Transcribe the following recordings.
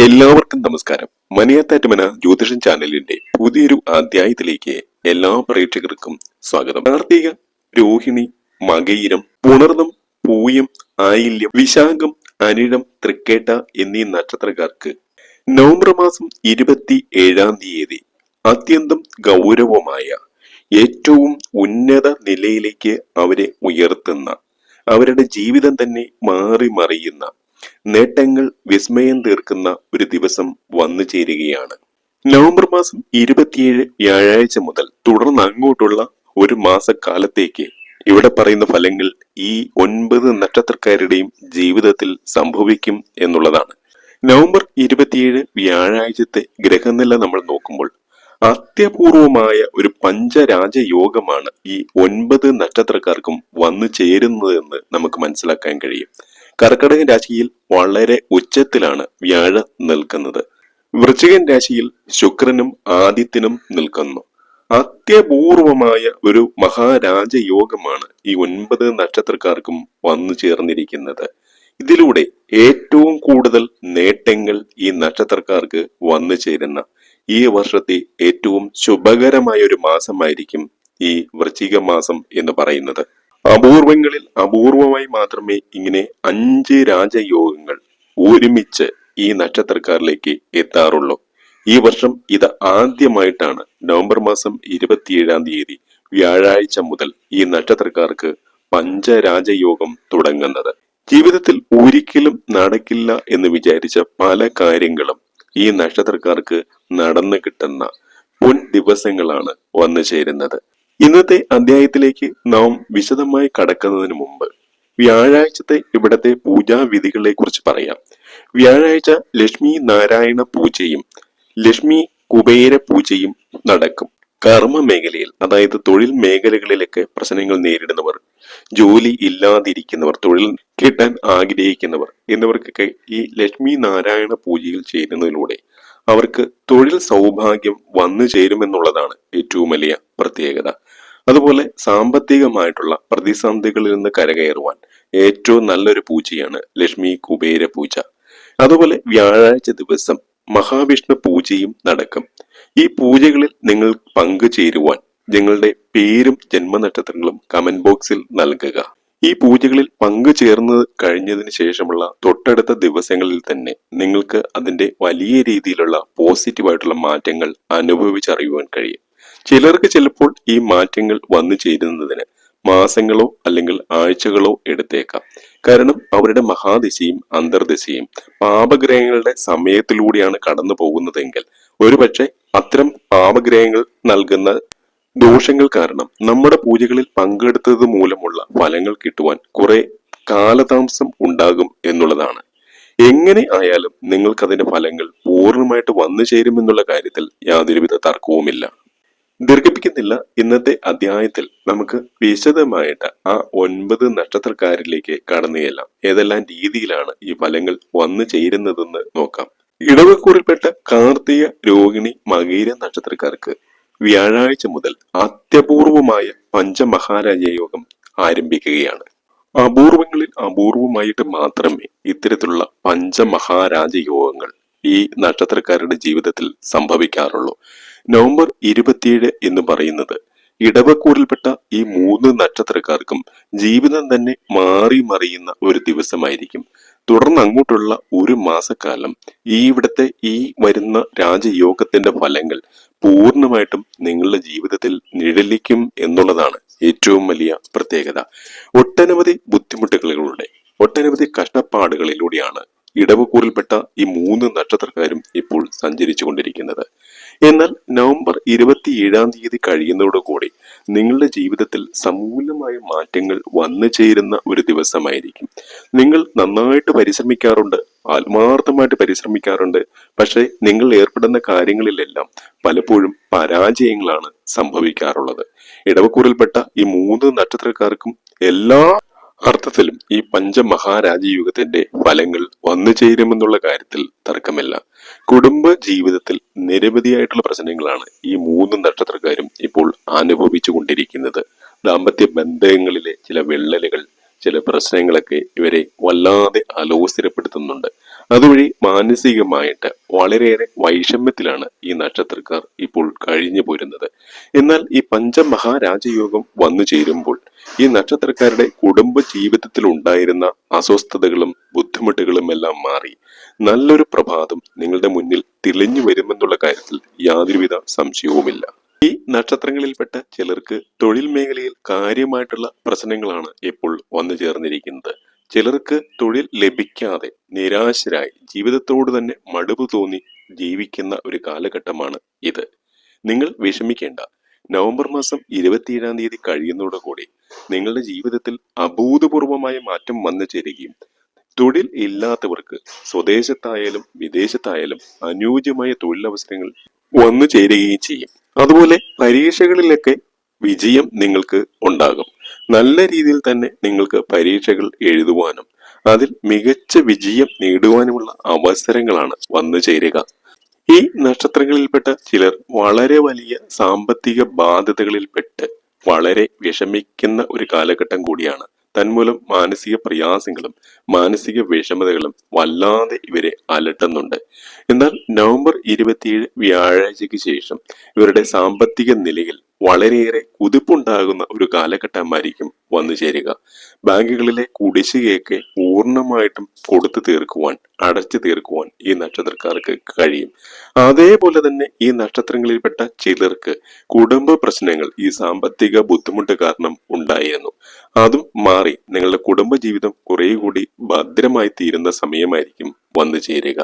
എല്ലാവർക്കും നമസ്കാരം. മനിയാത്താറ്റുമന ജ്യോതിഷൻ ചാനലിന്റെ പുതിയൊരു അധ്യായത്തിലേക്ക് എല്ലാ പ്രേക്ഷകർക്കും സ്വാഗതം. കാർത്തിക രോഹിണി മകയിരം പുണർന്നം പൂയം ആയില്യം വിശാഖം അനിഴം തൃക്കേട്ട എന്നീ നക്ഷത്രക്കാർക്ക് നവംബർ മാസം ഇരുപത്തി ഏഴാം തീയതി അത്യന്തം ഗൗരവമായ ഏറ്റവും ഉന്നത നിലയിലേക്ക് അവരെ ഉയർത്തുന്ന അവരുടെ ജീവിതം തന്നെ മാറി മറിയുന്ന നേട്ടങ്ങൾ വിസ്മയം തീർക്കുന്ന ഒരു ദിവസം വന്നു ചേരുകയാണ്. നവംബർ മാസം ഇരുപത്തിയേഴ് വ്യാഴാഴ്ച മുതൽ തുടർന്ന് അങ്ങോട്ടുള്ള ഒരു മാസക്കാലത്തേക്ക് ഇവിടെ പറയുന്ന ഫലങ്ങൾ ഈ ഒൻപത് നക്ഷത്രക്കാരുടെയും ജീവിതത്തിൽ സംഭവിക്കും എന്നുള്ളതാണ്. നവംബർ ഇരുപത്തിയേഴ് വ്യാഴാഴ്ചത്തെ ഗ്രഹനില നമ്മൾ നോക്കുമ്പോൾ അത്യപൂർവമായ ഒരു പഞ്ചരാജയോഗമാണ് ഈ ഒൻപത് നക്ഷത്രക്കാർക്കും വന്നു ചേരുന്നതെന്ന് നമുക്ക് മനസ്സിലാക്കാൻ കഴിയും. കർക്കടകൻ രാശിയിൽ വളരെ ഉച്ചത്തിലാണ് വ്യാഴ നിൽക്കുന്നത്. വൃശ്ചികൻ രാശിയിൽ ശുക്രനും ആദിത്യനും നിൽക്കുന്നു. അത്യപൂർവമായ ഒരു മഹാരാജയോഗമാണ് ഈ ഒൻപത് നക്ഷത്രക്കാർക്കും വന്നു ചേർന്നിരിക്കുന്നത്. ഇതിലൂടെ ഏറ്റവും കൂടുതൽ നേട്ടങ്ങൾ ഈ നക്ഷത്രക്കാർക്ക് വന്നു ചേരുന്ന ഈ വർഷത്തെ ഏറ്റവും ശുഭകരമായ ഒരു മാസമായിരിക്കും ഈ വൃശ്ചിക മാസം എന്ന് പറയുന്നത്. അപൂർവങ്ങളിൽ അപൂർവമായി മാത്രമേ ഇങ്ങനെ അഞ്ച് രാജയോഗങ്ങൾ ഒരുമിച്ച് ഈ നക്ഷത്രക്കാരിലേക്ക് എത്താറുള്ളൂ. ഈ വർഷം ഇത് ആദ്യമായിട്ടാണ് നവംബർ മാസം ഇരുപത്തിയേഴാം തീയതി വ്യാഴാഴ്ച മുതൽ ഈ നക്ഷത്രക്കാർക്ക് പഞ്ചരാജയോഗം തുടങ്ങുന്നത്. ജീവിതത്തിൽ ഒരിക്കലും നടക്കില്ല എന്ന് വിചാരിച്ച പല കാര്യങ്ങളും ഈ നക്ഷത്രക്കാർക്ക് നടന്നു കിട്ടുന്ന പൊൻ ദിവസങ്ങളാണ് വന്നു ചേരുന്നത്. ഇന്നത്തെ അധ്യായത്തിലേക്ക് നാം വിശദമായി കടക്കുന്നതിന് മുമ്പ് വ്യാഴാഴ്ചത്തെ ഇവിടത്തെ പൂജാവിധികളെ കുറിച്ച് പറയാം. വ്യാഴാഴ്ച ലക്ഷ്മി നാരായണ പൂജയും ലക്ഷ്മി കുബേര പൂജയും നടക്കും. കർമ്മ മേഖലയിൽ അതായത് തൊഴിൽ മേഖലകളിലൊക്കെ പ്രശ്നങ്ങൾ നേരിടുന്നവർ ജോലി ഇല്ലാതിരിക്കുന്നവർ തൊഴിൽ കിട്ടാൻ ആഗ്രഹിക്കുന്നവർ എന്നിവർക്കൊക്കെ ഈ ലക്ഷ്മി നാരായണ പൂജയിൽ ചേരുന്നതിലൂടെ അവർക്ക് തൊഴിൽ സൗഭാഗ്യം വന്നു ചേരുമെന്നുള്ളതാണ് ഏറ്റവും വലിയ പ്രത്യേകത. അതുപോലെ സാമ്പത്തികമായിട്ടുള്ള പ്രതിസന്ധികളിൽ നിന്ന് കരകയറുവാൻ ഏറ്റവും നല്ലൊരു പൂജയാണ് ലക്ഷ്മി കുബേര പൂജ. അതുപോലെ വ്യാഴാഴ്ച ദിവസം മഹാവിഷ്ണു പൂജയും നടക്കും. ഈ പൂജകളിൽ നിങ്ങൾ പങ്കുചേരുവാൻ നിങ്ങളുടെ പേരും ജന്മനക്ഷത്രങ്ങളും കമന്റ് ബോക്സിൽ നൽകുക. ഈ പൂജകളിൽ പങ്കുചേർന്ന് കഴിഞ്ഞതിന് ശേഷമുള്ള തൊട്ടടുത്ത ദിവസങ്ങളിൽ തന്നെ നിങ്ങൾക്ക് അതിന്റെ വലിയ രീതിയിലുള്ള പോസിറ്റീവായിട്ടുള്ള മാറ്റങ്ങൾ അനുഭവിച്ചറിയുവാൻ കഴിയും. ചിലർക്ക് ചിലപ്പോൾ ഈ മാറ്റങ്ങൾ വന്നു ചേരുന്നതിന് മാസങ്ങളോ അല്ലെങ്കിൽ ആഴ്ചകളോ എടുത്തേക്കാം. കാരണം അവരുടെ മഹാദിശയും അന്തർദിശയും പാപഗ്രഹങ്ങളുടെ സമയത്തിലൂടെയാണ് കടന്നു പോകുന്നതെങ്കിൽ ഒരുപക്ഷെ അത്തരം പാപഗ്രഹങ്ങൾ നൽകുന്ന ദോഷങ്ങൾ കാരണം നമ്മുടെ പൂജകളിൽ പങ്കെടുത്തത് മൂലമുള്ള ഫലങ്ങൾ കിട്ടുവാൻ കുറെ കാലതാമസം ഉണ്ടാകും എന്നുള്ളതാണ്. എങ്ങനെ ആയാലും നിങ്ങൾക്കതിന്റെ ഫലങ്ങൾ പൂർണമായിട്ട് വന്നു ചേരുമെന്നുള്ള കാര്യത്തിൽ യാതൊരുവിധ തർക്കവുമില്ല. ദീർഘിപ്പിക്കുന്നില്ല. ഇന്നത്തെ അധ്യായത്തിൽ നമുക്ക് വിശദമായിട്ട് ആ ഒൻപത് നക്ഷത്രക്കാരിലേക്ക് കടന്നു ചെല്ലാം. ഏതെല്ലാം രീതിയിലാണ് ഈ ഫലങ്ങൾ വന്നു ചേരുന്നതെന്ന് നോക്കാം. ഇടവക്കൂറിൽപ്പെട്ട കാർത്തിക രോഹിണി മകീര നക്ഷത്രക്കാർക്ക് വ്യാഴാഴ്ച മുതൽ അത്യപൂർവമായ പഞ്ചമഹാരാജ യോഗം ആരംഭിക്കുകയാണ്. അപൂർവങ്ങളിൽ അപൂർവമായിട്ട് മാത്രമേ ഇത്തരത്തിലുള്ള പഞ്ചമഹാരാജ യോഗങ്ങൾ ഈ നക്ഷത്രക്കാരുടെ ജീവിതത്തിൽ സംഭവിക്കാറുള്ളൂ. നവംബർ ഇരുപത്തിയേഴ് എന്ന് പറയുന്നത് ഇടവക്കൂറിൽപ്പെട്ട ഈ മൂന്ന് നക്ഷത്രക്കാർക്കും ജീവിതം തന്നെ മാറി മറിയുന്ന ഒരു ദിവസമായിരിക്കും. തുടർന്ന് അങ്ങോട്ടുള്ള ഒരു മാസക്കാലം ഈ ഇവിടുത്തെ ഈ വരുന്ന രാജയോഗത്തിന്റെ ഫലങ്ങൾ പൂർണമായിട്ടും നിങ്ങളുടെ ജീവിതത്തിൽ നിഴലിക്കും എന്നുള്ളതാണ് ഏറ്റവും വലിയ പ്രത്യേകത. ഒട്ടനവധി ബുദ്ധിമുട്ടുകളിലൂടെ ഒട്ടനവധി കഷ്ടപ്പാടുകളിലൂടെയാണ് ഇടവക്കൂറിൽപ്പെട്ട ഈ മൂന്ന് നക്ഷത്രക്കാരും ഇപ്പോൾ സഞ്ചരിച്ചു കൊണ്ടിരിക്കുന്നത് എന്നാൽ നവംബർ ഇരുപത്തിയേഴാം തീയതി കഴിയുന്നതോടുകൂടി നിങ്ങളുടെ ജീവിതത്തിൽ സമൂലമായ മാറ്റങ്ങൾ വന്നു ചേരുന്ന ഒരു ദിവസമായിരിക്കും. നിങ്ങൾ നന്നായിട്ട് പരിശ്രമിക്കാറുണ്ട് ആത്മാർത്ഥമായിട്ട് പരിശ്രമിക്കാറുണ്ട് പക്ഷേ നിങ്ങൾ ഏർപ്പെടുന്ന കാര്യങ്ങളിലെല്ലാം പലപ്പോഴും പരാജയങ്ങളാണ് സംഭവിക്കാറുള്ളത്. ഇടവക്കൂറിൽപ്പെട്ട ഈ മൂന്ന് നക്ഷത്രക്കാർക്കും എല്ലാ അർത്ഥത്തിലും ഈ പഞ്ചമഹാരാജയുഗത്തിന്റെ ഫലങ്ങൾ വന്നു ചേരുമെന്നുള്ള കാര്യത്തിൽ തർക്കമില്ല. കുടുംബ ജീവിതത്തിൽ നിരവധിയായിട്ടുള്ള പ്രശ്നങ്ങളാണ് ഈ മൂന്ന് നക്ഷത്രക്കാരും ഇപ്പോൾ അനുഭവിച്ചു കൊണ്ടിരിക്കുന്നത് ദാമ്പത്യ ബന്ധങ്ങളിലെ ചില വിള്ളലുകൾ ചില പ്രശ്നങ്ങളൊക്കെ ഇവരെ വല്ലാതെ അലോസരപ്പെടുത്തുന്നുണ്ട്. അതുവഴി മാനസികമായിട്ട് വളരെയേറെ വൈഷമ്യത്തിലാണ് ഈ നക്ഷത്രക്കാർ ഇപ്പോൾ കഴിഞ്ഞു പോരുന്നത്. എന്നാൽ ഈ പഞ്ചമഹാരാജയോഗം വന്നു ചേരുമ്പോൾ ഈ നക്ഷത്രക്കാരുടെ കുടുംബ ജീവിതത്തിൽ ഉണ്ടായിരുന്ന അസ്വസ്ഥതകളും ബുദ്ധിമുട്ടുകളും എല്ലാം മാറി. നല്ലൊരു പ്രഭാതം നിങ്ങളുടെ മുന്നിൽ തെളിഞ്ഞു വരുമെന്നുള്ള കാര്യത്തിൽ യാതൊരുവിധ സംശയവുമില്ല. ഈ നക്ഷത്രങ്ങളിൽപ്പെട്ട ചിലർക്ക് തൊഴിൽ മേഖലയിൽ കാര്യമായിട്ടുള്ള പ്രശ്നങ്ങളാണ് ഇപ്പോൾ വന്നു ചേർന്നിരിക്കുന്നത്. ചിലർക്ക് തൊഴിൽ ലഭിക്കാതെ നിരാശരായി ജീവിതത്തോട് തന്നെ മടുപ്പ് തോന്നി ജീവിക്കുന്ന ഒരു കാലഘട്ടമാണ് ഇത്. നിങ്ങൾ വിഷമിക്കേണ്ട. നവംബർ മാസം ഇരുപത്തിയേഴാം തീയതി കഴിയുന്നതോടുകൂടി നിങ്ങളുടെ ജീവിതത്തിൽ അഭൂതപൂർവമായ മാറ്റം വന്നു ചേരുകയും തൊഴിൽ ഇല്ലാത്തവർക്ക് സ്വദേശത്തായാലും വിദേശത്തായാലും അനുയോജ്യമായ തൊഴിലവസരങ്ങൾ വന്നു ചേരുകയും ചെയ്യും. അതുപോലെ പരീക്ഷകളിലൊക്കെ വിജയം നിങ്ങൾക്ക് ഉണ്ടാകും. നല്ല രീതിയിൽ തന്നെ നിങ്ങൾക്ക് പരീക്ഷകൾ എഴുതുവാനും അതിൽ മികച്ച വിജയം നേടുവാനുമുള്ള അവസരങ്ങളാണ് വന്നു ചേരുക. ഈ നക്ഷത്രങ്ങളിൽപ്പെട്ട ചിലർ വളരെ വലിയ സാമ്പത്തിക ബാധ്യതകളിൽപ്പെട്ട് വളരെ വിഷമിക്കുന്ന ഒരു കാലഘട്ടം കൂടിയാണ്. തന്മൂലം മാനസിക പ്രയാസങ്ങളും മാനസിക വിഷമതകളും വല്ലാതെ ഇവരെ അലട്ടുന്നുണ്ട്. എന്നാൽ നവംബർ ഇരുപത്തിയേഴ് വ്യാഴാഴ്ചയ്ക്ക് ശേഷം ഇവരുടെ സാമ്പത്തിക നിലയിൽ വളരെയേറെ കുതിപ്പുണ്ടാകുന്ന ഒരു കാലഘട്ടമായിരിക്കും വന്നു ചേരുക. ബാങ്കുകളിലെ കുടിശ്ശികയൊക്കെ പൂർണമായിട്ടും കൊടുത്തു തീർക്കുവാൻ അടച്ചു തീർക്കുവാൻ ഈ നക്ഷത്രക്കാർക്ക് കഴിയും. അതേപോലെ തന്നെ ഈ നക്ഷത്രങ്ങളിൽപ്പെട്ട ചിലർക്ക് കുടുംബ പ്രശ്നങ്ങൾ ഈ സാമ്പത്തിക ബുദ്ധിമുട്ട് കാരണം ഉണ്ടായിരുന്നു. അതും മാറി നിങ്ങളുടെ കുടുംബ ജീവിതം കുറെ കൂടി ഭദ്രമായി തീരുന്ന സമയമായിരിക്കും വന്നു ചേരുക.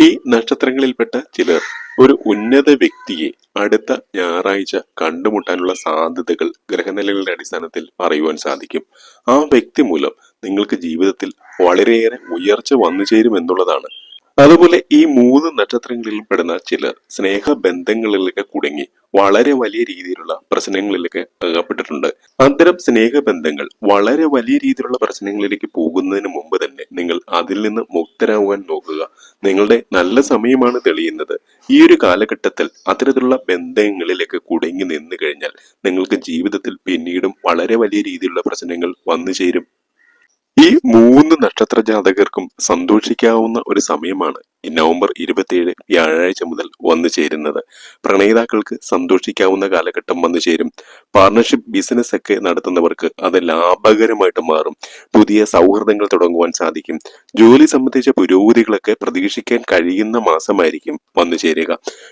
ഈ നക്ഷത്രങ്ങളിൽപ്പെട്ട ചിലർ ഒരു ഉന്നത വ്യക്തിയെ അടുത്ത ഞായറാഴ്ച കണ്ടുമുട്ടാനുള്ള സാധ്യതകൾ ഗ്രഹനിലകളുടെ അടിസ്ഥാനത്തിൽ പറയുവാൻ സാധിക്കും. ആ വ്യക്തി മൂലം നിങ്ങൾക്ക് ജീവിതത്തിൽ വളരെയേറെ ഉയർച്ച വന്നു ചേരും എന്നുള്ളതാണ്. അതുപോലെ ഈ മൂന്ന് നക്ഷത്രങ്ങളിൽ പെടുന്ന ചിലർ സ്നേഹബന്ധങ്ങളിലൊക്കെ കുടുങ്ങി വളരെ വലിയ രീതിയിലുള്ള പ്രശ്നങ്ങളിലേക്ക് അകപ്പെട്ടിട്ടുണ്ട് അത്തരം സ്നേഹബന്ധങ്ങൾ വളരെ വലിയ രീതിയിലുള്ള പ്രശ്നങ്ങളിലേക്ക് പോകുന്നതിന് മുമ്പ് തന്നെ നിങ്ങൾ അതിൽ നിന്ന് മുക്തരാകുവാൻ നോക്കുക. നിങ്ങളുടെ നല്ല സമയമാണ് തെളിയുന്നത്. ഈ ഒരു കാലഘട്ടത്തിൽ അത്തരത്തിലുള്ള ബന്ധങ്ങളിലേക്ക് കുടുങ്ങി നിന്നു കഴിഞ്ഞാൽ നിങ്ങൾക്ക് ജീവിതത്തിൽ പിന്നീടും വളരെ വലിയ രീതിയിലുള്ള പ്രശ്നങ്ങൾ വന്നു ചേരും. ഈ മൂന്ന് നക്ഷത്ര ജാതകർക്കും സന്തോഷിക്കാവുന്ന ഒരു സമയമാണ് നവംബർ ഇരുപത്തിയേഴ് വ്യാഴാഴ്ച മുതൽ വന്നു ചേരുന്നത്. പ്രണയിതാക്കൾക്ക് സന്തോഷിക്കാവുന്ന കാലഘട്ടം വന്നു ചേരും. പാർട്ണർഷിപ്പ് ബിസിനസ് ഒക്കെ നടത്തുന്നവർക്ക് അത് ലാഭകരമായിട്ട് മാറും. പുതിയ സൗഹൃദങ്ങൾ തുടങ്ങുവാൻ സാധിക്കും. ജോലി സംബന്ധിച്ച പുരോഗതികളൊക്കെ പ്രതീക്ഷിക്കാൻ കഴിയുന്ന മാസമായിരിക്കും വന്നു ചേരുക.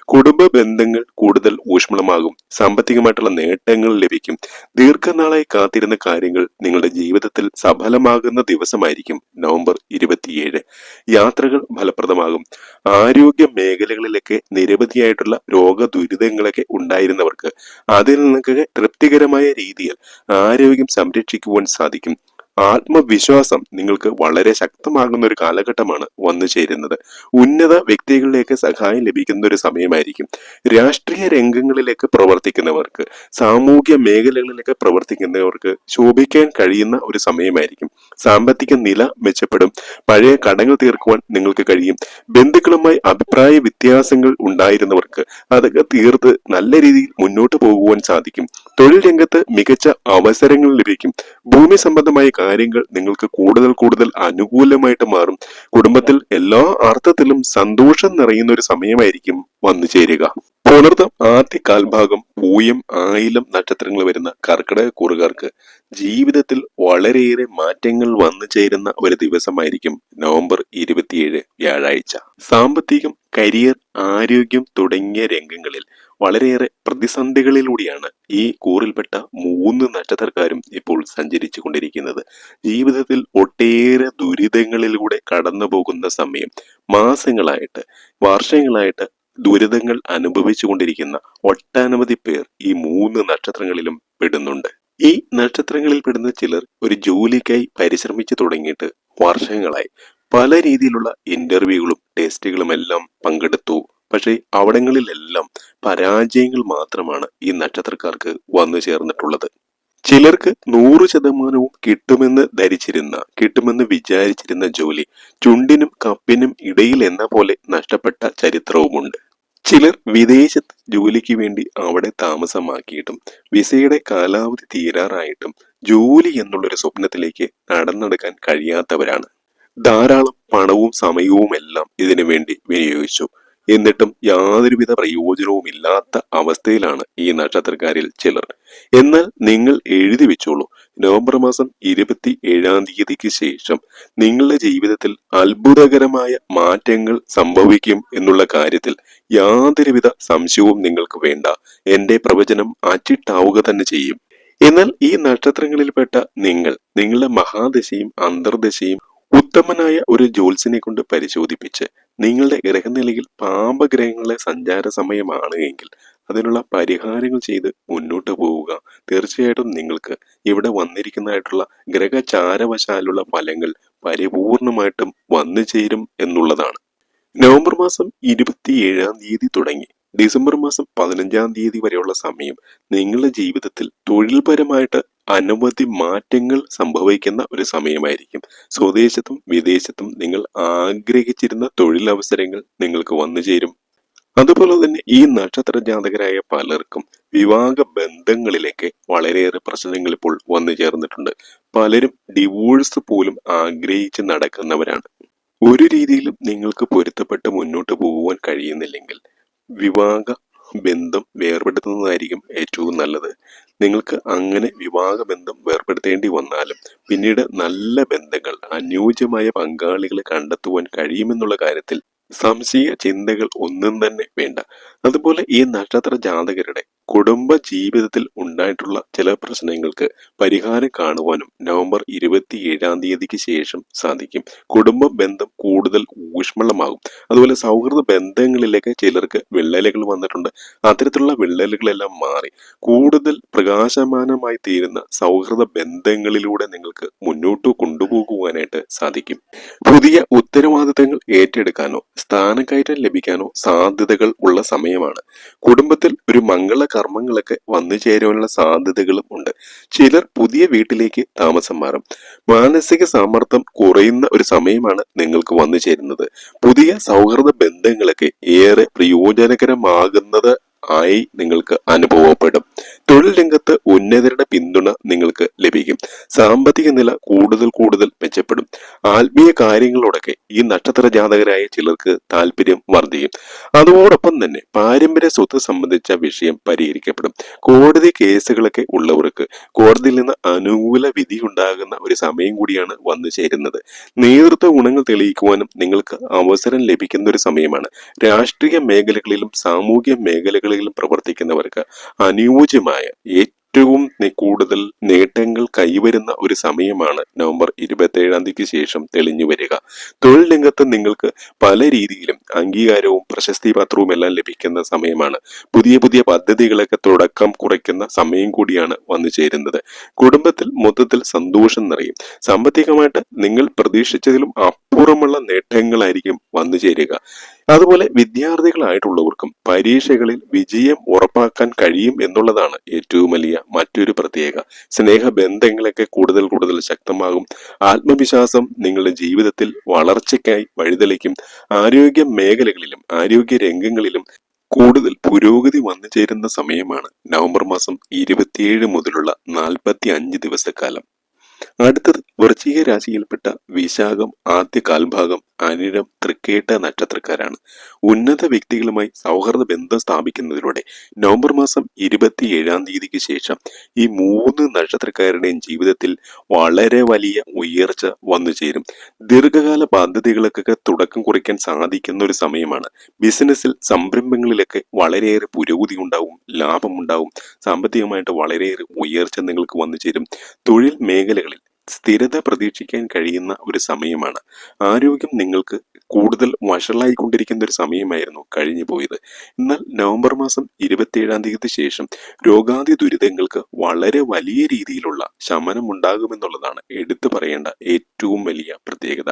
കുടുംബ ബന്ധങ്ങൾ കൂടുതൽ ഊഷ്മളമാകും. സാമ്പത്തികമായിട്ടുള്ള നേട്ടങ്ങൾ ലഭിക്കും. ദീർഘനാളായി കാത്തിരുന്ന കാര്യങ്ങൾ നിങ്ങളുടെ ജീവിതത്തിൽ സഫലമാകുന്ന ദിവസമായിരിക്കും നവംബർ ഇരുപത്തിയേഴ്. യാത്രകൾ ഫലപ്രദമാകും. ആരോഗ്യ മേഖലകളിലൊക്കെ നിരവധിയായിട്ടുള്ള രോഗ ദുരിതങ്ങളൊക്കെ ഉണ്ടായിരുന്നവർക്ക് അതിൽ നിന്നൊക്കെ തൃപ്തികരമായ രീതിയിൽ ആരോഗ്യം സംരക്ഷിക്കുവാൻ സാധിക്കും. ആത്മവിശ്വാസം നിങ്ങൾക്ക് വളരെ ശക്തമാകുന്ന ഒരു കാലഘട്ടമാണ് വന്നു ചേരുന്നത്. ഉന്നത വ്യക്തികളിലേക്ക് സഹായം ലഭിക്കുന്ന ഒരു സമയമായിരിക്കും. രാഷ്ട്രീയ രംഗങ്ങളിലേക്ക് പ്രവർത്തിക്കുന്നവർക്ക് സാമൂഹ്യ മേഖലകളിലേക്ക് പ്രവർത്തിക്കുന്നവർക്ക് ശോഭിക്കാൻ കഴിയുന്ന ഒരു സമയമായിരിക്കും. സാമ്പത്തിക നില മെച്ചപ്പെടും. പഴയ കടങ്ങൾ തീർക്കുവാൻ നിങ്ങൾക്ക് കഴിയും. ബന്ധുക്കളുമായി അഭിപ്രായ വ്യത്യാസങ്ങൾ ഉണ്ടായിരുന്നവർക്ക് അതൊക്കെ തീർത്ത് നല്ല രീതിയിൽ മുന്നോട്ട് പോകുവാൻ സാധിക്കും. തൊഴിൽ രംഗത്ത് മികച്ച അവസരങ്ങൾ ലഭിക്കും. ഭൂമി സംബന്ധമായ കാര്യങ്ങൾ നിങ്ങൾക്ക് കൂടുതൽ കൂടുതൽ അനുകൂലമായിട്ട് മാറും. കുടുംബത്തിൽ എല്ലാ അർത്ഥത്തിലും സന്തോഷം നിറയുന്ന ഒരു സമയമായിരിക്കും വന്നു ചേരുക. പുണർത്തം ആദ്യ കാൽഭാഗം പൂയം ആയിലം നക്ഷത്രങ്ങൾ വരുന്ന കർക്കിടക കൂറുകാർക്ക് ജീവിതത്തിൽ വളരെയേറെ മാറ്റങ്ങൾ വന്നു ചേരുന്ന ഒരു ദിവസമായിരിക്കും നവംബർ ഇരുപത്തിയേഴ് വ്യാഴാഴ്ച. സാമ്പത്തികം കരിയർ ആരോഗ്യം തുടങ്ങിയ രംഗങ്ങളിൽ വളരെയേറെ പ്രതിസന്ധികളിലൂടെയാണ് ഈ കൂറിൽപ്പെട്ട മൂന്ന് നക്ഷത്രക്കാരും ഇപ്പോൾ സഞ്ചരിച്ചു കൊണ്ടിരിക്കുന്നത് ജീവിതത്തിൽ ഒട്ടേറെ ദുരിതങ്ങളിലൂടെ കടന്നു പോകുന്ന സമയം. മാസങ്ങളായിട്ട് വർഷങ്ങളായിട്ട് ദുരിതങ്ങൾ അനുഭവിച്ചു കൊണ്ടിരിക്കുന്ന ഒട്ടനവധി പേർ ഈ മൂന്ന് നക്ഷത്രങ്ങളിലും പെടുന്നുണ്ട്. ഈ നക്ഷത്രങ്ങളിൽ പെടുന്ന ചിലർ ഒരു ജോലിക്കായി പരിശ്രമിച്ചു തുടങ്ങിയിട്ട് വർഷങ്ങളായി. പല രീതിയിലുള്ള ഇന്റർവ്യൂകളും ടെസ്റ്റുകളും എല്ലാം പങ്കെടുത്തു. പക്ഷേ അവിടങ്ങളിലെല്ലാം പരാജയങ്ങൾ മാത്രമാണ് ഈ നക്ഷത്രക്കാർക്ക് വന്നു ചേർന്നിട്ടുള്ളത്. ചിലർക്ക് നൂറ് ശതമാനവും കിട്ടുമെന്ന് ധരിച്ചിരുന്ന കിട്ടുമെന്ന് വിചാരിച്ചിരുന്ന ജോലി ചുണ്ടിനും കപ്പിനും ഇടയിൽ എന്ന പോലെ നഷ്ടപ്പെട്ട ചരിത്രവുമുണ്ട്. ചിലർ വിദേശത്ത് ജോലിക്ക് വേണ്ടി അവിടെ താമസമാക്കിയിട്ടും വിസയുടെ കാലാവധി തീരാറായിട്ടും ജോലി എന്നുള്ളൊരു സ്വപ്നത്തിലേക്ക് നടന്നെടുക്കാൻ കഴിയാത്തവരാണ്. ധാരാളം പണവും സമയവും എല്ലാം ഇതിനു വേണ്ടി വിനിയോഗിച്ചു. എന്നിട്ടും യാതൊരുവിധ പ്രയോജനവുമില്ലാത്ത അവസ്ഥയിലാണ് ഈ നക്ഷത്രക്കാരിൽ ചിലർ. എന്നാൽ നിങ്ങൾ എഴുതി വെച്ചോളൂ. നവംബർ മാസം ഇരുപത്തി ഏഴാം തീയതിക്ക് ശേഷം നിങ്ങളുടെ ജീവിതത്തിൽ അത്ഭുതകരമായ മാറ്റങ്ങൾ സംഭവിക്കും എന്നുള്ള കാര്യത്തിൽ യാതൊരുവിധ സംശയവും നിങ്ങൾക്ക് വേണ്ട. എന്റെ പ്രവചനം അച്ചിട്ടാവുക തന്നെ ചെയ്യും. എന്നാൽ ഈ നക്ഷത്രങ്ങളിൽപ്പെട്ട നിങ്ങൾ നിങ്ങളുടെ മഹാദശയും അന്തർദശയും ഉത്തമനായ ഒരു ജ്യോത്സ്യനെ കൊണ്ട് പരിശോധിപ്പിച്ച് നിങ്ങളുടെ ഗ്രഹനിലയിൽ പാപഗ്രഹങ്ങളെ സഞ്ചാര സമയമാണ് എങ്കിൽ അതിനുള്ള പരിഹാരങ്ങൾ ചെയ്ത് മുന്നോട്ട് പോവുക. തീർച്ചയായിട്ടും നിങ്ങൾക്ക് ഇവിടെ വന്നിരിക്കുന്നതായിട്ടുള്ള ഗ്രഹചാരവശാലുള്ള ഫലങ്ങൾ പരിപൂർണമായിട്ടും വന്നു ചേരും എന്നുള്ളതാണ്. നവംബർ മാസം ഇരുപത്തിയേഴാം തീയതി തുടങ്ങി. ഡിസംബർ മാസം പതിനഞ്ചാം തീയതി വരെയുള്ള സമയം നിങ്ങളുടെ ജീവിതത്തിൽ തൊഴിൽപരമായിട്ട് അനവധി മാറ്റങ്ങൾ സംഭവിക്കുന്ന ഒരു സമയമായിരിക്കും. സ്വദേശത്തും വിദേശത്തും നിങ്ങൾ ആഗ്രഹിച്ചിരുന്ന തൊഴിലവസരങ്ങൾ നിങ്ങൾക്ക് വന്നു ചേരും. അതുപോലെ തന്നെ ഈ നക്ഷത്ര ജാതകരായ പലർക്കും വിവാഹ ബന്ധങ്ങളിലേക്ക് വളരെയേറെ പ്രശ്നങ്ങൾ ഇപ്പോൾ വന്നു ചേർന്നിട്ടുണ്ട്. പലരും ഡിവോഴ്സ് പോലും ആഗ്രഹിച്ച് നടക്കുന്നവരാണ്. ഒരു രീതിയിലും നിങ്ങൾക്ക് പൊരുത്തപ്പെട്ട് മുന്നോട്ട് പോകുവാൻ കഴിയുന്നില്ലെങ്കിൽ വിവാഹ ബന്ധം വേർപെടുത്തുന്നതായിരിക്കും ഏറ്റവും നല്ലത്. നിങ്ങൾക്ക് അങ്ങനെ വിവാഹ ബന്ധം വേർപെടുത്തേണ്ടി വന്നാലും പിന്നീട് നല്ല ബന്ധങ്ങൾ അനുയോജ്യമായ പങ്കാളികളെ കണ്ടെത്തുവാൻ കഴിയുമെന്നുള്ള കാര്യത്തിൽ സംശയ ചിന്തകൾ ഒന്നും തന്നെ വേണ്ട. അതുപോലെ ഈ നക്ഷത്ര ജാതകരുടെ കുടുംബ ജീവിതത്തിൽ ഉണ്ടായിട്ടുള്ള ചില പ്രശ്നങ്ങൾക്ക് പരിഹാരം കാണുവാനും നവംബർ ഇരുപത്തിയേഴാം തീയതിക്ക് ശേഷം സാധിക്കും. കുടുംബ ബന്ധം കൂടുതൽ ഊഷ്മളമാകും. അതുപോലെ സൗഹൃദ ബന്ധങ്ങളിലേക്ക് ചിലർക്ക് വിള്ളലുകൾ വന്നിട്ടുണ്ട്. അത്തരത്തിലുള്ള വിള്ളലുകളെല്ലാം മാറി കൂടുതൽ പ്രകാശമാനമായി തീരുന്ന സൗഹൃദ ബന്ധങ്ങളിലൂടെ നിങ്ങൾക്ക് മുന്നോട്ട് കൊണ്ടുപോകുവാനായിട്ട് സാധിക്കും. പുതിയ ഉത്തരവാദിത്തങ്ങൾ ഏറ്റെടുക്കാനോ സ്ഥാനക്കയറ്റം ലഭിക്കാനോ സാധ്യതകൾ ഉള്ള സമയമാണ്. കുടുംബത്തിൽ ഒരു മംഗള കർമ്മങ്ങളൊക്കെ വന്നു ചേരുവാനുള്ള സാധ്യതകളും ഉണ്ട്. ചിലർ പുതിയ വീട്ടിലേക്ക് താമസം മാറും. മാനസിക സമ്മർദ്ദം കുറയുന്ന ഒരു സമയമാണ് നിങ്ങൾക്ക് വന്നു ചേരുന്നത്. പുതിയ സൗഹൃദ ബന്ധങ്ങളൊക്കെ ഏറെ പ്രയോജനകരമാകുന്നത് ആയി നിങ്ങൾക്ക് അനുഭവപ്പെടും. തൊഴിൽ രംഗത്ത് ഉന്നതരുടെ പിന്തുണ നിങ്ങൾക്ക് ലഭിക്കും. സാമ്പത്തിക നില കൂടുതൽ കൂടുതൽ മെച്ചപ്പെടും. ആത്മീയ കാര്യങ്ങളോടൊക്കെ ഈ നക്ഷത്ര ജാതകരായ ചിലർക്ക് താല്പര്യം വർദ്ധിക്കും. അതോടൊപ്പം തന്നെ പാരമ്പര്യ സ്വത്ത് സംബന്ധിച്ച വിഷയം പരിഹരിക്കപ്പെടും. കോടതി കേസുകളൊക്കെ ഉള്ളവർക്ക് കോടതിയിൽ നിന്ന് അനുകൂല വിധി ഉണ്ടാകുന്ന ഒരു സമയം കൂടിയാണ് വന്നു ചേരുന്നത്. നേതൃത്വ ഗുണങ്ങൾ തെളിയിക്കുവാനും നിങ്ങൾക്ക് അവസരം ലഭിക്കുന്ന ഒരു സമയമാണ്. രാഷ്ട്രീയ മേഖലകളിലും സാമൂഹ്യ മേഖലകളിലും പ്രവർത്തിക്കുന്നവർക്ക് അനുയോജ്യമായ ഏറ്റവും കൂടുതൽ നേട്ടങ്ങൾ കൈവരുന്ന ഒരു സമയമാണ് നവംബർ ഇരുപത്തി ഏഴാം തീയതിക്ക് ശേഷം തെളിഞ്ഞു വരിക. തൊഴിൽ രംഗത്ത് നിങ്ങൾക്ക് പല രീതിയിലും അംഗീകാരവും പ്രശസ്തി പത്രവും എല്ലാം ലഭിക്കുന്ന സമയമാണ്. പുതിയ പുതിയ പദ്ധതികളൊക്കെ തുടക്കം കുറയ്ക്കുന്ന സമയം കൂടിയാണ് വന്നു ചേരുന്നത്. കുടുംബത്തിൽ മൊത്തത്തിൽ സന്തോഷം നിറയും. സാമ്പത്തികമായിട്ട് നിങ്ങൾ പ്രതീക്ഷിച്ചതിലും അപ്പുറമുള്ള നേട്ടങ്ങളായിരിക്കും വന്നു ചേരുക. അതുപോലെ വിദ്യാർത്ഥികളായിട്ടുള്ളവർക്കും പരീക്ഷകളിൽ വിജയം ഉറപ്പാക്കാൻ കഴിയും എന്നുള്ളതാണ് ഏറ്റവും വലിയ മറ്റൊരു പ്രത്യേക സ്നേഹബന്ധങ്ങളൊക്കെ കൂടുതൽ കൂടുതൽ ശക്തമാകും. ആത്മവിശ്വാസം നിങ്ങളുടെ ജീവിതത്തിൽ വളർച്ചയ്ക്കായി വഴിതെളിക്കും. ആരോഗ്യ മേഖലകളിലും ആരോഗ്യ രംഗങ്ങളിലും കൂടുതൽ പുരോഗതി വന്നു ചേരുന്ന സമയമാണ് നവംബർ മാസം ഇരുപത്തിയേഴ് മുതലുള്ള നാൽപ്പത്തി അഞ്ച് ദിവസക്കാലം. അടുത്തത് വൃശ്ചിക രാശിയിൽപ്പെട്ട വിശാഖം ആദ്യ കാൽഭാഗം അനിഴം തൃക്കേട്ട നക്ഷത്രക്കാരാണ്. ഉന്നത വ്യക്തികളുമായി സൗഹൃദ ബന്ധം സ്ഥാപിക്കുന്നതിലൂടെ നവംബർ മാസം ഇരുപത്തിയേഴാം തീയതിക്ക് ശേഷം ഈ മൂന്ന് നക്ഷത്രക്കാരുടെയും ജീവിതത്തിൽ വളരെ വലിയ ഉയർച്ച വന്നു ചേരും. ദീർഘകാല ബാധ്യതകൾക്കൊക്കെ തുടക്കം കുറിക്കാൻ സാധിക്കുന്ന ഒരു സമയമാണ്. ബിസിനസ്സിൽ സംരംഭങ്ങളിലൊക്കെ വളരെയേറെ പുരോഗതി ഉണ്ടാവും ലാഭമുണ്ടാവും സാമ്പത്തികമായിട്ട് വളരെയേറെ ഉയർച്ച നിങ്ങൾക്ക് വന്നു ചേരും. തൊഴിൽ മേഖലകളിൽ സ്ഥിരത പ്രതീക്ഷിക്കാൻ കഴിയുന്ന ഒരു സമയമാണ്. ആരോഗ്യം നിങ്ങൾക്ക് കൂടുതൽ വഷളായിക്കൊണ്ടിരിക്കുന്ന ഒരു സമയമായിരുന്നു കഴിഞ്ഞു പോയത്. എന്നാൽ നവംബർ മാസം ഇരുപത്തിയേഴാം തീയതിക്ക് ശേഷം രോഗാതി ദുരിതങ്ങൾക്ക് വളരെ വലിയ രീതിയിലുള്ള ശമനം ഉണ്ടാകുമെന്നുള്ളതാണ് എടുത്തു പറയേണ്ട ഏറ്റവും വലിയ പ്രത്യേകത.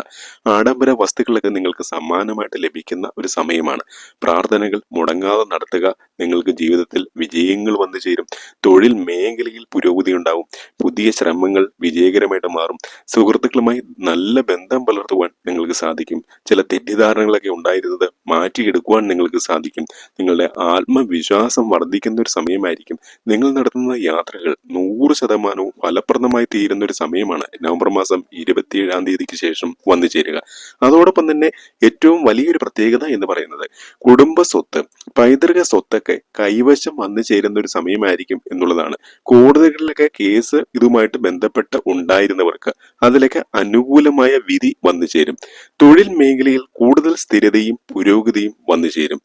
ആഡംബര വസ്തുക്കളൊക്കെ നിങ്ങൾക്ക് സമ്മാനമായിട്ട് ലഭിക്കുന്ന ഒരു സമയമാണ്. പ്രാർത്ഥനകൾ മുടങ്ങാതെ നടത്തുക നിങ്ങൾക്ക് ജീവിതത്തിൽ വിജയങ്ങൾ വന്നു ചേരും. തൊഴിൽ മേഖലയിൽ പുരോഗതി ഉണ്ടാവും. പുതിയ ശ്രമങ്ങൾ വിജയകരമായിട്ട് മാറും. സുഹൃത്തുക്കളുമായി നല്ല ബന്ധം പുലർത്തുവാൻ നിങ്ങൾക്ക് സാധിക്കും. ചില തെറ്റിദ്ധാരണകളൊക്കെ ഉണ്ടായിരുന്നത് മാറ്റിയെടുക്കുവാൻ നിങ്ങൾക്ക് സാധിക്കും. നിങ്ങളുടെ ആത്മവിശ്വാസം വർദ്ധിക്കുന്ന ഒരു സമയമായിരിക്കും. നിങ്ങൾ നടത്തുന്ന യാത്രകൾ നൂറ് ശതമാനവും ഫലപ്രദമായി തീരുന്ന ഒരു സമയമാണ് നവംബർ മാസം ഇരുപത്തിയേഴാം തീയതിക്ക് ശേഷം വന്നു ചേരുക. അതോടൊപ്പം തന്നെ ഏറ്റവും വലിയൊരു പ്രത്യേകത എന്ന് പറയുന്നത് കുടുംബ സ്വത്ത് പൈതൃക സ്വത്തൊക്കെ കൈവശം വന്നു ചേരുന്ന ഒരു സമയമായിരിക്കും എന്നുള്ളതാണ്. കോടതികളിലൊക്കെ കേസ് ഇതുമായിട്ട് ബന്ധപ്പെട്ട് ഉണ്ടായിരുന്നവർക്ക് അതിലൊക്കെ അനുകൂലമായ വിധി വന്നു ചേരും. തൊഴിൽ മേഖലയിൽ കൂടുതൽ സ്ഥിരതയും പുരോഗതിയും വന്നു ചേരും.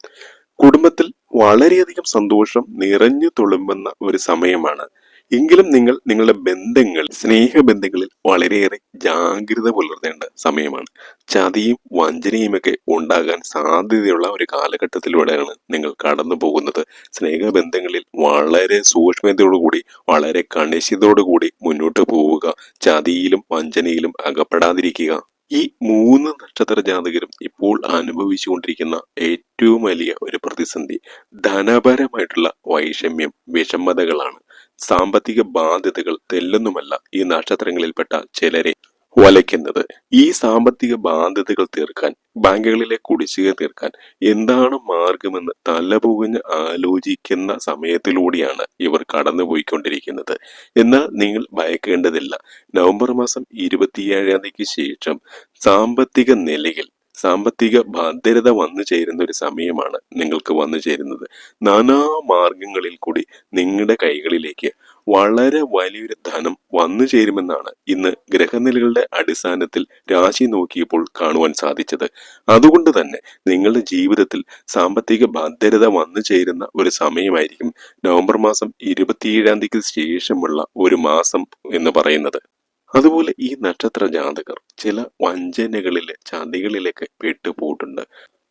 കുടുംബത്തിൽ വളരെയധികം സന്തോഷം നിറഞ്ഞു തുളുമ്പുന്ന ഒരു സമയമാണ്. എങ്കിലും നിങ്ങൾ നിങ്ങളുടെ ബന്ധങ്ങൾ സ്നേഹബന്ധങ്ങളിൽ വളരെയേറെ ജാഗ്രത പുലർത്തേണ്ട സമയമാണ്. ചതിയും വഞ്ചനയുമൊക്കെ ഉണ്ടാകാൻ സാധ്യതയുള്ള ഒരു കാലഘട്ടത്തിലൂടെയാണ് നിങ്ങൾ കടന്നു പോകുന്നത്. സ്നേഹബന്ധങ്ങളിൽ വളരെ സൂക്ഷ്മതയോടുകൂടി വളരെ കണിശതയോടുകൂടി മുന്നോട്ട് പോവുക. ചതിയിലും വഞ്ചനയിലും അകപ്പെടാതിരിക്കുക. ഈ മൂന്ന് നക്ഷത്ര ജാതകരും ഇപ്പോൾ അനുഭവിച്ചുകൊണ്ടിരിക്കുന്ന ഏറ്റവും വലിയ ഒരു പ്രതിസന്ധി ധനപരമായിട്ടുള്ള വൈഷമ്യം വിഷമതകളാണ്. സാമ്പത്തിക ബാധ്യതകൾ തെല്ലൊന്നുമല്ല ഈ നക്ഷത്രങ്ങളിൽപ്പെട്ട ചിലരെ വലയ്ക്കുന്നത്. ഈ സാമ്പത്തിക ബാധ്യതകൾ തീർക്കാൻ ബാങ്കുകളിലെ കുടിശ്ശിക തീർക്കാൻ എന്താണ് മാർഗമെന്ന് തലപുകഞ്ഞ് ആലോചിക്കുന്ന സമയത്തിലൂടെയാണ് ഇവർ കടന്നുപോയിക്കൊണ്ടിരിക്കുന്നത്. എന്നാൽ നിങ്ങൾ ഭയക്കേണ്ടതില്ല. നവംബർ മാസം ഇരുപത്തിയേഴാം തീയതിക്ക് ശേഷം സാമ്പത്തിക നിലയിൽ സാമ്പത്തിക ഭദ്രത വന്നു ചേരുന്ന ഒരു സമയമാണ് നിങ്ങൾക്ക് വന്നു ചേരുന്നത്. നാനാ മാർഗങ്ങളിൽ കൂടി നിങ്ങളുടെ കൈകളിലേക്ക് വളരെ വലിയൊരു ധനം വന്നു ചേരുമെന്നാണ് ഇന്ന് ഗ്രഹനിലകളുടെ അടിസ്ഥാനത്തിൽ രാശി നോക്കിയപ്പോൾ കാണുവാൻ സാധിച്ചത്. അതുകൊണ്ട് തന്നെ നിങ്ങളുടെ ജീവിതത്തിൽ സാമ്പത്തിക ഭദ്രത വന്നു ചേരുന്ന ഒരു സമയമായിരിക്കും നവംബർ മാസം ഇരുപത്തിയേഴാം തീയതിക്ക് ശേഷമുള്ള ഒരു മാസം എന്ന് പറയുന്നത്. അതുപോലെ ഈ നക്ഷത്ര ജാതകർ ചില വഞ്ചനകളിലെ ചതികളിലൊക്കെ പെട്ടുപോയിട്ടുണ്ട്.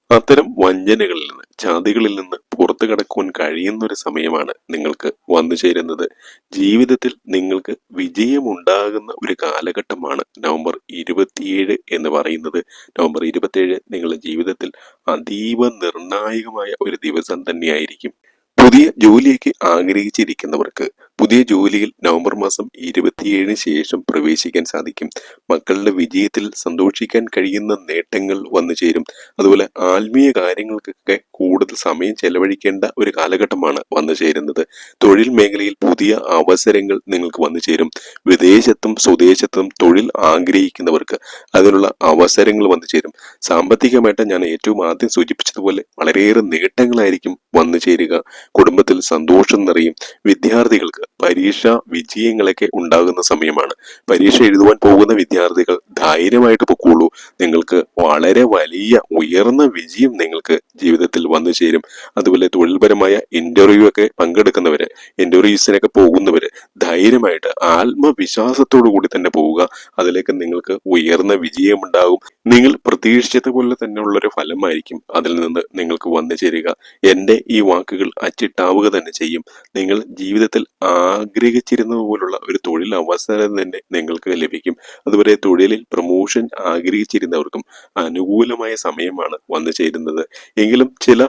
അത്തരം വഞ്ചനകളിൽ നിന്ന് ചതികളിൽ നിന്ന് പുറത്തു കടക്കുവാൻ കഴിയുന്ന ഒരു സമയമാണ് നിങ്ങൾക്ക് വന്നു ചേരുന്നത്. ജീവിതത്തിൽ നിങ്ങൾക്ക് വിജയമുണ്ടാകുന്ന ഒരു കാലഘട്ടമാണ് നവംബർ ഇരുപത്തിയേഴ് എന്ന് പറയുന്നത്. നവംബർ ഇരുപത്തിയേഴ് നിങ്ങളുടെ ജീവിതത്തിൽ അതീവ നിർണായകമായ ഒരു ദിവസം തന്നെയായിരിക്കും. പുതിയ ജോലിയൊക്കെ ആഗ്രഹിച്ചിരിക്കുന്നവർക്ക് പുതിയ ജോലിയിൽ നവംബർ മാസം ഇരുപത്തിയേഴിന് ശേഷം പ്രവേശിക്കാൻ സാധിക്കും. മക്കളുടെ വിജയത്തിൽ സന്തോഷിക്കാൻ കഴിയുന്ന നേട്ടങ്ങൾ വന്നു ചേരും. അതുപോലെ ആത്മീയ കാര്യങ്ങൾക്കൊക്കെ കൂടുതൽ സമയം ചെലവഴിക്കേണ്ട ഒരു കാലഘട്ടമാണ് വന്നു ചേരുന്നത്. തൊഴിൽ മേഖലയിൽ പുതിയ അവസരങ്ങൾ നിങ്ങൾക്ക് വന്നു ചേരും. വിദേശത്തും സ്വദേശത്തും തൊഴിൽ ആഗ്രഹിക്കുന്നവർക്ക് അതിനുള്ള അവസരങ്ങൾ വന്നു ചേരും. സാമ്പത്തികമായിട്ട് ഞാൻ ഏറ്റവും ആദ്യം സൂചിപ്പിച്ചതുപോലെ വളരെയേറെ നേട്ടങ്ങളായിരിക്കും വന്നു ചേരുക. കുടുംബത്തിൽ സന്തോഷം നിറയും. വിദ്യാർത്ഥികൾക്ക് പരീക്ഷ വിജയങ്ങളൊക്കെ ഉണ്ടാകുന്ന സമയമാണ്. പരീക്ഷ എഴുതുവാൻ പോകുന്ന വിദ്യാർത്ഥികൾ ധൈര്യമായിട്ട് പൊക്കോളൂ. നിങ്ങൾക്ക് വളരെ വലിയ ഉയർന്ന വിജയം നിങ്ങൾക്ക് ജീവിതത്തിൽ വന്നു ചേരും. അതുപോലെ തൊഴിൽപരമായ ഇന്റർവ്യൂ ഒക്കെ പങ്കെടുക്കുന്നവര് ഇന്റർവ്യൂസിനൊക്കെ പോകുന്നവര് ധൈര്യമായിട്ട് ആത്മവിശ്വാസത്തോടു കൂടി തന്നെ പോവുക. അതിലേക്ക് നിങ്ങൾക്ക് ഉയർന്ന വിജയം ഉണ്ടാകും നിങ്ങൾ പ്രതീക്ഷിച്ചതുപോലെ തന്നെയുള്ള ഒരു ഫലമായിരിക്കും അതിൽ നിന്ന് നിങ്ങൾക്ക് വന്നു ചേരുക. എന്റെ ഈ വാക്കുകൾ അച്ചിട്ടാവുക തന്നെ ചെയ്യും. നിങ്ങൾ ജീവിതത്തിൽ ആഗ്രഹിച്ചിരുന്നത് പോലുള്ള ഒരു തൊഴിൽ അവസരം തന്നെ നിങ്ങൾക്ക് ലഭിക്കും. അതുപോലെ തൊഴിലിൽ പ്രൊമോഷൻ ആഗ്രഹിച്ചിരുന്നവർക്കും അനുകൂലമായ സമയമാണ് വന്നു ചേരുന്നത്. എങ്കിലും ചില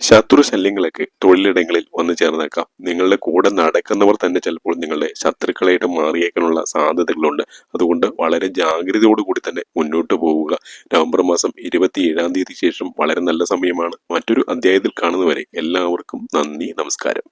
ശത്രു ശല്യങ്ങളൊക്കെ തൊഴിലിടങ്ങളിൽ വന്നു ചേർന്നേക്കാം. നിങ്ങളുടെ കൂടെ നടക്കുന്നവർ തന്നെ ചിലപ്പോൾ നിങ്ങളുടെ ശത്രുക്കളായിട്ട് മാറിയേക്കാനുള്ള സാധ്യതകളുണ്ട്. അതുകൊണ്ട് വളരെ ജാഗ്രതയോടുകൂടി തന്നെ മുന്നോട്ട് പോവുക. നവംബർ മാസം ഇരുപത്തിയേഴാം തീയതിക്ക് ശേഷം വളരെ നല്ല സമയമാണ്. മറ്റൊരു അധ്യായത്തിൽ കാണുന്നവരെ എല്ലാവർക്കും നന്ദി നമസ്കാരം.